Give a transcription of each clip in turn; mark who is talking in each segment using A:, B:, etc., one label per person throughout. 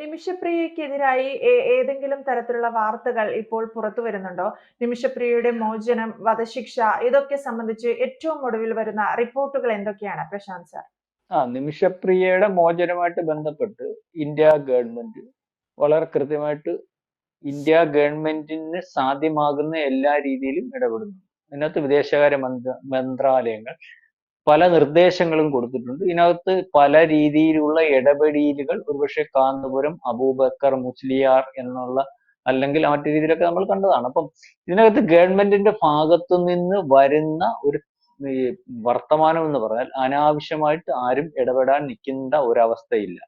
A: നിമിഷപ്രിയക്കെതിരായി ഏതെങ്കിലും തരത്തിലുള്ള വാർത്തകൾ ഇപ്പോൾ പുറത്തു വരുന്നുണ്ടോ? നിമിഷപ്രിയയുടെ മോചനം വധശിക്ഷ ഇതൊക്കെ സംബന്ധിച്ച് ഏറ്റവും ഒടുവിൽ വരുന്ന റിപ്പോർട്ടുകൾ എന്തൊക്കെയാണ്? പ്രശാന്ത് സാർ.
B: ആ നിമിഷപ്രിയയുടെ മോചനമായിട്ട് ബന്ധപ്പെട്ട് ഇന്ത്യ ഗവൺമെന്റ് വളരെ കൃത്യമായിട്ട് ഇന്ത്യ ഗവൺമെന്റിന് സാധ്യമാകുന്ന എല്ലാ രീതിയിലും ഇടപെടുന്നു അതിനകത്ത് വിദേശകാര്യ മന്ത്ര മന്ത്രാലയങ്ങൾ പല നിർദ്ദേശങ്ങളും കൊടുത്തിട്ടുണ്ട്. ഇതിനകത്ത് പല രീതിയിലുള്ള ഇടപെടലുകൾ ഒരുപക്ഷെ കാന്തപുരം അബൂബക്കർ മുസ്ലിയാർ എന്നുള്ള അല്ലെങ്കിൽ മറ്റു രീതിയിലൊക്കെ നമ്മൾ കണ്ടതാണ്. അപ്പം ഇതിനകത്ത് ഗവൺമെന്റിന്റെ ഭാഗത്തു നിന്ന് വരുന്ന ഒരു വർത്തമാനം എന്ന് പറഞ്ഞാൽ അനാവശ്യമായിട്ട് ആരും ഇടപെടാൻ നിൽക്കേണ്ട ഒരവസ്ഥയില്ല.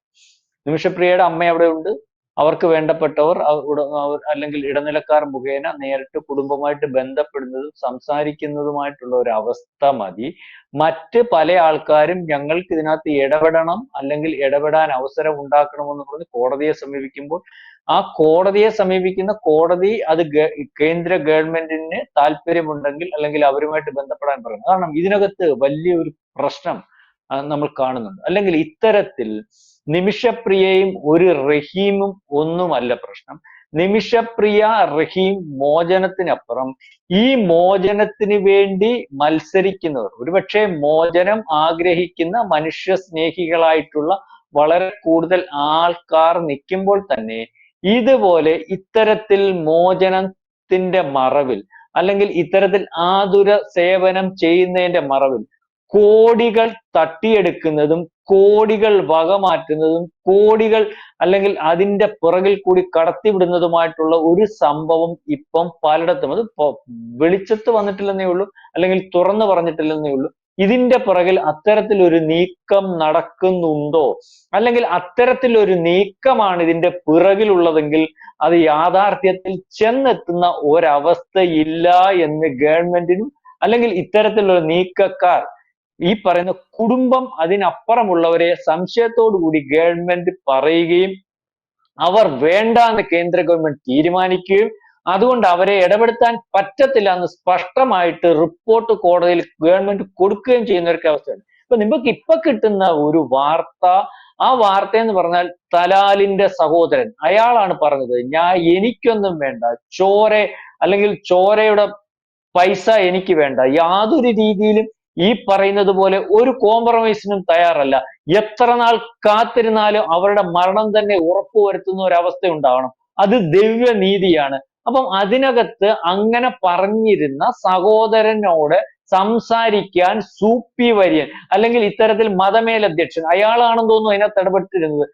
B: നിമിഷപ്രിയയുടെ അമ്മ അവിടെ ഉണ്ട് അവർക്ക് വേണ്ടപ്പെട്ടവർ അല്ലെങ്കിൽ ഇടനിലക്കാർ മുഖേന നേരിട്ട് കുടുംബമായിട്ട് ബന്ധപ്പെടുന്നതും സംസാരിക്കുന്നതുമായിട്ടുള്ള ഒരു അവസ്ഥ മതി. മറ്റ് പല ആൾക്കാരും ഞങ്ങൾക്ക് ഇതിനകത്ത് ഇടപെടണം അല്ലെങ്കിൽ ഇടപെടാൻ അവസരം ഉണ്ടാക്കണമെന്ന് പറഞ്ഞ് കോടതിയെ സമീപിക്കുമ്പോൾ ആ കോടതിയെ സമീപിക്കുന്ന കോടതി അത് കേന്ദ്ര ഗവൺമെന്റിന് താല്പര്യമുണ്ടെങ്കിൽ അല്ലെങ്കിൽ അവരുമായിട്ട് ബന്ധപ്പെടാൻ പറയണം കാരണം ഇതിനകത്ത് വലിയൊരു പ്രശ്നം നമ്മൾ കാണുന്നുണ്ട്. അല്ലെങ്കിൽ ഇത്തരത്തിൽ നിമിഷപ്രിയയും ഒരു റഹീമും ഒന്നുമല്ല പ്രശ്നം. നിമിഷപ്രിയ റഹീം മോചനത്തിനപ്പുറം ഈ മോചനത്തിന് വേണ്ടി മത്സരിക്കുന്നവർ ഒരുപക്ഷെ മോചനം ആഗ്രഹിക്കുന്ന മനുഷ്യ സ്നേഹികളായിട്ടുള്ള വളരെ കൂടുതൽ ആൾക്കാർ നിൽക്കുമ്പോൾ തന്നെ ഇതുപോലെ ഇത്തരത്തിൽ മോചനത്തിന്റെ മറവിൽ അല്ലെങ്കിൽ ഇത്തരത്തിൽ ആതുര സേവനം ചെയ്യുന്നതിന്റെ മറവിൽ കോടികൾ തട്ടിയെടുക്കുന്നതും കോടികൾ വക മാറ്റുന്നതും കോടികൾ അല്ലെങ്കിൽ അതിന്റെ പുറകിൽ കൂടി കടത്തിവിടുന്നതുമായിട്ടുള്ള ഒരു സംഭവം ഇപ്പം പലയിടത്തും. അത് വെളിച്ചത്ത് വന്നിട്ടില്ലെന്നേ ഉള്ളൂ അല്ലെങ്കിൽ തുറന്നു പറഞ്ഞിട്ടില്ലെന്നേ ഉള്ളൂ. ഇതിന്റെ പുറകിൽ അത്തരത്തിലൊരു നീക്കം നടക്കുന്നുണ്ടോ? അല്ലെങ്കിൽ അത്തരത്തിലൊരു നീക്കമാണ് ഇതിന്റെ പിറകിലുള്ളതെങ്കിൽ അത് യാഥാർത്ഥ്യത്തിൽ ചെന്നെത്തുന്ന ഒരവസ്ഥയില്ല എന്ന് ഗവൺമെന്റിനും അല്ലെങ്കിൽ ഇത്തരത്തിലുള്ള നീക്കക്കാർ ഈ പറയുന്ന കുടുംബം അതിനപ്പുറമുള്ളവരെ കൂടി ഗവൺമെന്റ് പറയുകയും അവർ വേണ്ട എന്ന് കേന്ദ്ര ഗവൺമെന്റ് തീരുമാനിക്കുകയും അതുകൊണ്ട് അവരെ ഇടപെടുത്താൻ പറ്റത്തില്ല എന്ന് സ്പഷ്ടമായിട്ട് റിപ്പോർട്ട് കോടതിയിൽ ഗവൺമെന്റ് കൊടുക്കുകയും ചെയ്യുന്ന ഒരു അവസ്ഥയാണ് ഇപ്പൊ നിങ്ങൾക്ക് ഇപ്പൊ കിട്ടുന്ന ഒരു വാർത്ത ആ വാർത്ത എന്ന് പറഞ്ഞാൽ തലാലിന്റെ സഹോദരൻ. അയാളാണ് പറഞ്ഞത് ഞാൻ എനിക്കൊന്നും വേണ്ട. ചോര അല്ലെങ്കിൽ ചോരയുടെ പൈസ എനിക്ക് വേണ്ട. യാതൊരു രീതിയിലും ഈ പറയുന്നത് പോലെ ഒരു കോംപ്രമൈസിനും തയ്യാറല്ല. എത്ര നാൾ കാത്തിരുന്നാലും അവരുടെ മരണം തന്നെ ഉറപ്പുവരുത്തുന്ന ഒരവസ്ഥ ഉണ്ടാവണം അത് ദിവ്യനീതിയാണ് അപ്പം അതിനകത്ത് അങ്ങനെ പറഞ്ഞിരുന്ന സഹോദരനോട് സംസാരിക്കാൻ സൂപ്പി വര്യൻ അല്ലെങ്കിൽ ഇത്തരത്തിൽ മതമേലധ്യക്ഷൻ അയാളാണെന്ന് തോന്നുന്നു അതിനകത്ത് ഇടപെട്ടിരുന്നത്.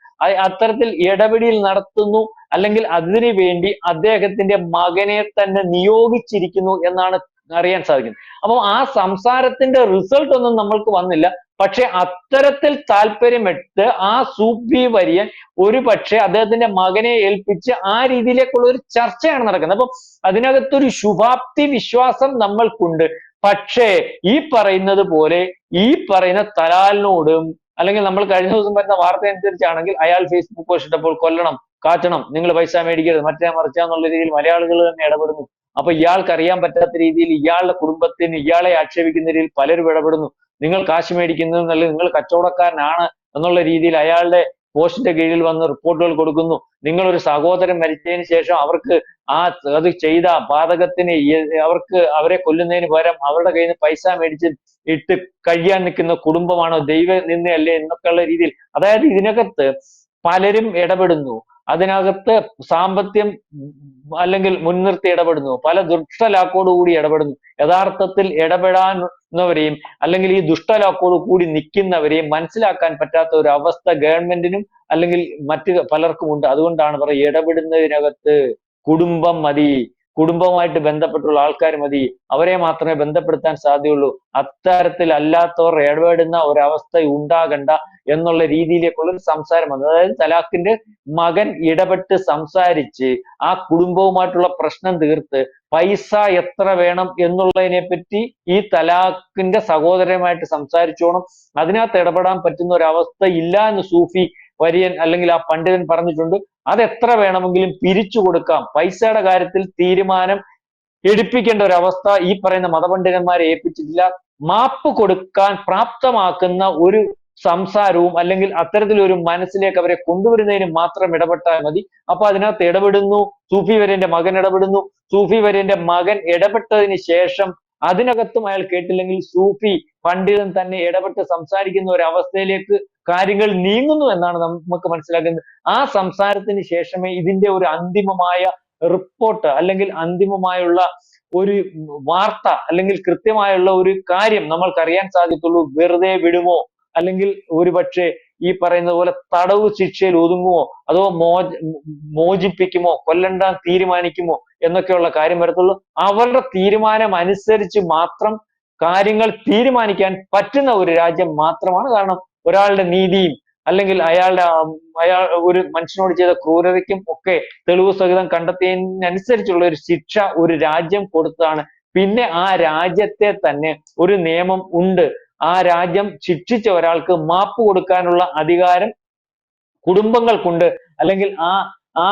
B: അത്തരത്തിൽ ഇടപെടിയിൽ നടത്തുന്നു അല്ലെങ്കിൽ അതിനു വേണ്ടി അദ്ദേഹത്തിന്റെ മകനെ തന്നെ നിയോഗിച്ചിരിക്കുന്നു എന്നാണ് അറിയാൻ സാധിക്കും അപ്പം ആ സംസാരത്തിന്റെ റിസൾട്ട് ഒന്നും നമ്മൾക്ക് വന്നില്ല. പക്ഷെ അത്തരത്തിൽ താല്പര്യമെടുത്ത് ആ സൂപ്പി വര്യൻ ഒരു പക്ഷെ അദ്ദേഹത്തിന്റെ മകനെ ഏൽപ്പിച്ച് ആ രീതിയിലേക്കുള്ള ഒരു ചർച്ചയാണ് നടക്കുന്നത്. അപ്പം അതിനകത്തൊരു ശുഭാപ്തി വിശ്വാസം നമ്മൾക്കുണ്ട്. പക്ഷേ ഈ പറയുന്നത് പോലെ ഈ പറയുന്ന തലാലിനോടും അല്ലെങ്കിൽ നമ്മൾ കഴിഞ്ഞ ദിവസം വരുന്ന വാർത്ത അനുസരിച്ചാണെങ്കിൽ അയാൾ ഫേസ്ബുക്ക് പോസ്റ്റ് ഇട്ടപ്പോൾ കൊല്ലണം കാറ്റണം നിങ്ങൾ പൈസ മേടിക്കരുത് മറ്റേ മറിച്ചാന്നുള്ള രീതിയിൽ മലയാളികൾ തന്നെ ഇടപെടുന്നു. അപ്പൊ ഇയാൾക്ക് അറിയാൻ പറ്റാത്ത രീതിയിൽ ഇയാളുടെ കുടുംബത്തിന് ഇയാളെ ആക്ഷേപിക്കുന്ന രീതിയിൽ പലരും ഇടപെടുന്നു. നിങ്ങൾ കാശ് മേടിക്കുന്നത് അല്ലെങ്കിൽ നിങ്ങൾ കച്ചവടക്കാരനാണ് എന്നുള്ള രീതിയിൽ അയാളുടെ പോസ്റ്റിന്റെ കീഴിൽ വന്ന് റിപ്പോർട്ടുകൾ കൊടുക്കുന്നു. നിങ്ങൾ ഒരു സഹോദരൻ മരിച്ചതിന് ശേഷം അവർക്ക് ആ അത് ചെയ്ത പാതകത്തിന് ഈ- അവർക്ക് അവരെ കൊല്ലുന്നതിന് പകരം അവരുടെ കയ്യിൽ നിന്ന് പൈസ മേടിച്ച് ഇട്ട് കഴിയാൻ നിൽക്കുന്ന കുടുംബമാണോ ദൈവ നിന്നയല്ലേ എന്നൊക്കെയുള്ള രീതിയിൽ. അതായത് ഇതിനകത്ത് പലരും ഇടപെടുന്നു. അതിനകത്ത് സാമ്പത്തികം അല്ലെങ്കിൽ മുൻനിർത്തി ഇടപെടുന്നു. പല ദുഷ്ടലാക്കോട് കൂടി ഇടപെടുന്നു. യഥാർത്ഥത്തിൽ ഇടപെടാവുന്നവരെയും അല്ലെങ്കിൽ ഈ ദുഷ്ടലാക്കോട് കൂടി നിൽക്കുന്നവരെയും മനസ്സിലാക്കാൻ പറ്റാത്ത ഒരു അവസ്ഥ ഗവൺമെന്റിനും അല്ലെങ്കിൽ മറ്റ് പലർക്കും ഉണ്ട് അതുകൊണ്ടാണ് പറയുക ഇടപെടുന്നതിനകത്ത് കുടുംബം മതി. കുടുംബവുമായിട്ട് ബന്ധപ്പെട്ടുള്ള ആൾക്കാർ മതി. അവരെ മാത്രമേ ബന്ധപ്പെടുത്താൻ സാധ്യമുള്ളൂ അത്തരത്തിൽ അല്ലാത്തവർ ഇടപെടുന്ന ഒരവസ്ഥ ഉണ്ടാകണ്ട എന്നുള്ള രീതിയിലേക്കുള്ള ഒരു സംസാരം വന്നത് അതായത് തലാഖിന്റെ മകൻ ഇടപെട്ട് സംസാരിച്ച് ആ കുടുംബവുമായിട്ടുള്ള പ്രശ്നം തീർത്ത് പൈസ എത്ര വേണം എന്നുള്ളതിനെ പറ്റി ഈ തലാഖിന്റെ സഹോദരമായിട്ട് സംസാരിച്ചോണം. അതിനകത്ത് ഇടപെടാൻ പറ്റുന്ന ഒരവസ്ഥ ഇല്ല എന്ന് സൂഫി വര്യൻ അല്ലെങ്കിൽ ആ പണ്ഡിതൻ പറഞ്ഞിട്ടുണ്ട്. അത് എത്ര വേണമെങ്കിലും പിരിച്ചു കൊടുക്കാം. പൈസയുടെ കാര്യത്തിൽ തീരുമാനം എടുപ്പിക്കേണ്ട ഒരു അവസ്ഥ ഈ പറയുന്ന മതപണ്ഡിതന്മാരെ ഏൽപ്പിച്ചിട്ടില്ല. മാപ്പ് കൊടുക്കാൻ പ്രാപ്തമാക്കുന്ന ഒരു സംസാരവും അല്ലെങ്കിൽ അത്തരത്തിലൊരു മനസ്സിലേക്ക് അവരെ കൊണ്ടുവരുന്നതിന് മാത്രം ഇടപെട്ടാൽ മതി. അപ്പൊ അതിനകത്ത് ഇടപെടുന്നു. സൂഫി വര്യന്റെ മകൻ ഇടപെടുന്നു. സൂഫി വര്യന്റെ മകൻ ഇടപെട്ടതിന് ശേഷം അതിനകത്തും അയാൾ കേട്ടില്ലെങ്കിൽ സൂഫി പണ്ഡിതൻ തന്നെ ഇടപെട്ട് സംസാരിക്കുന്ന ഒരു അവസ്ഥയിലേക്ക് കാര്യങ്ങൾ നീങ്ങുന്നു എന്നാണ് നമുക്ക് മനസ്സിലാക്കുന്നത്. ആ സംസാരത്തിന് ശേഷമേ ഇതിന്റെ ഒരു അന്തിമമായ റിപ്പോർട്ട് അല്ലെങ്കിൽ അന്തിമമായുള്ള ഒരു വാർത്ത അല്ലെങ്കിൽ കൃത്യമായുള്ള ഒരു കാര്യം നമ്മൾക്ക് അറിയാൻ സാധിക്കുള്ളൂ വെറുതെ വിടുമോ അല്ലെങ്കിൽ ഒരുപക്ഷെ ഈ പറയുന്നത് പോലെ തടവ് ശിക്ഷയിൽ ഒതുങ്ങുമോ? അതോ മോച മോചിപ്പിക്കുമോ? കൊല്ലണ്ടാൻ തീരുമാനിക്കുമോ? എന്നൊക്കെയുള്ള കാര്യം വരത്തുള്ളൂ. അവരുടെ തീരുമാനം അനുസരിച്ച് മാത്രം കാര്യങ്ങൾ തീരുമാനിക്കാൻ പറ്റുന്ന ഒരു രാജ്യം മാത്രമാണ്. കാരണം ഒരാളുടെ നീതിയും അല്ലെങ്കിൽ അയാളുടെ അയാൾ ഒരു മനുഷ്യനോട് ചെയ്ത ക്രൂരതയ്ക്കും ഒക്കെ തെളിവ് സഹിതം കണ്ടെത്തിയതിനനുസരിച്ചുള്ള ഒരു ശിക്ഷ ഒരു രാജ്യം കൊടുത്തതാണ്. പിന്നെ ആ രാജ്യത്തെ തന്നെ ഒരു നിയമം ഉണ്ട്. ആ രാജ്യം ശിക്ഷിച്ച ഒരാൾക്ക് മാപ്പ് കൊടുക്കാനുള്ള അധികാരം കുടുംബങ്ങൾക്കുണ്ട്. അല്ലെങ്കിൽ ആ ആ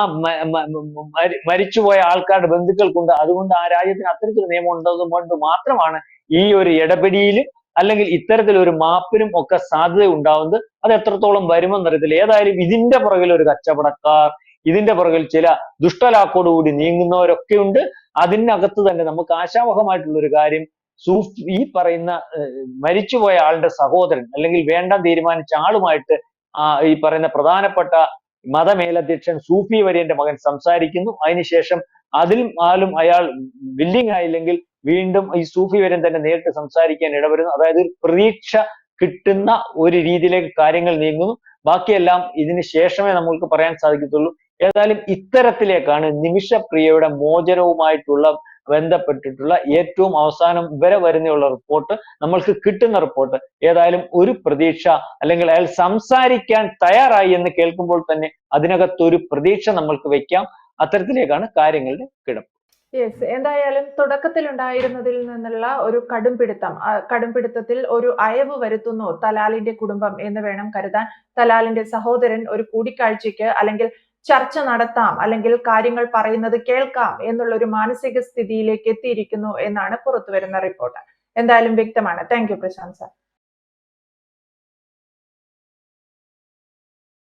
B: മരിച്ചുപോയ ആൾക്കാരുടെ ബന്ധുക്കൾക്കുണ്ട്. അതുകൊണ്ട് ആ രാജ്യത്തിന് അത്തരത്തിലൊരു നിയമം ഉണ്ടാകുന്നതുകൊണ്ട് കൊണ്ട് മാത്രമാണ് ഈ ഒരു ഇടപെടിയിലും അല്ലെങ്കിൽ ഇത്തരത്തിലൊരു മാപ്പിനും ഒക്കെ സാധ്യത ഉണ്ടാവുന്നത്. അത് എത്രത്തോളം വരുമെന്നറിയത്തില്ല ഏതായാലും ഇതിന്റെ പുറകിൽ ഒരു കച്ചവടക്കാർ ഇതിന്റെ പുറകിൽ ചില ദുഷ്ടലാക്കോടുകൂടി നീങ്ങുന്നവരൊക്കെ ഉണ്ട്. അതിനകത്ത് തന്നെ നമുക്ക് ആശാവഹമായിട്ടുള്ള ഒരു കാര്യം സൂഫ് ഈ പറയുന്ന മരിച്ചുപോയ ആളുടെ സഹോദരൻ അല്ലെങ്കിൽ വേണ്ടാൻ തീരുമാനിച്ച ആളുമായിട്ട് ആ ഈ പറയുന്ന പ്രധാനപ്പെട്ട മതമേലധ്യക്ഷൻ സൂഫി വര്യന്റെ മകൻ സംസാരിക്കുന്നു. അതിനുശേഷം അതിൽ ആലും അയാൾ വില്ലിംഗ് ആയില്ലെങ്കിൽ വീണ്ടും ഈ സൂഫി വര്യൻ തന്നെ നേരിട്ട് സംസാരിക്കാൻ ഇടവരുന്നു. അതായത് ഒരു പ്രതീക്ഷ കിട്ടുന്ന ഒരു രീതിയിലേക്ക് കാര്യങ്ങൾ നീങ്ങുന്നു. ബാക്കിയെല്ലാം ഇതിന് ശേഷമേ നമ്മൾക്ക് പറയാൻ സാധിക്കത്തുള്ളൂ. ഏതായാലും ഇത്തരത്തിലേക്കാണ് നിമിഷപ്രിയയുടെ മോചനവുമായിട്ടുള്ള ബന്ധപ്പെട്ടിട്ടുള്ള ഏറ്റവും അവസാനം വരെ വരുന്നയുള്ള റിപ്പോർട്ട് നമ്മൾക്ക് കിട്ടുന്ന റിപ്പോർട്ട് ഏതായാലും ഒരു പ്രതീക്ഷ അല്ലെങ്കിൽ അയാൾ സംസാരിക്കാൻ തയ്യാറായി എന്ന് കേൾക്കുമ്പോൾ തന്നെ അതിനകത്തൊരു പ്രതീക്ഷ നമ്മൾക്ക് വെക്കാം. അത്തരത്തിലേക്കാണ് കാര്യങ്ങളുടെ കിടപ്പ്.
A: യെസ് എന്തായാലും തുടക്കത്തിൽ ഉണ്ടായിരുന്നതിൽ നിന്നുള്ള ഒരു കടുംപിടുത്തം കടുംപിടുത്തത്തിൽ ഒരു അയവ് വരുത്തുന്നു തലാലിന്റെ കുടുംബം എന്ന് വേണം കരുതാൻ. തലാലിന്റെ സഹോദരൻ ഒരു കൂടിക്കാഴ്ചയ്ക്ക് അല്ലെങ്കിൽ ചർച്ച നടത്താം അല്ലെങ്കിൽ കാര്യങ്ങൾ പറയുന്നത് കേൾക്കാം എന്നുള്ള ഒരു മാനസിക സ്ഥിതിയിലേക്ക് എത്തിയിരിക്കുന്നു എന്നാണ് പുറത്തുവരുന്ന റിപ്പോർട്ട്. എന്തായാലും വ്യക്തമാണ്. Thank you Prashanth sir.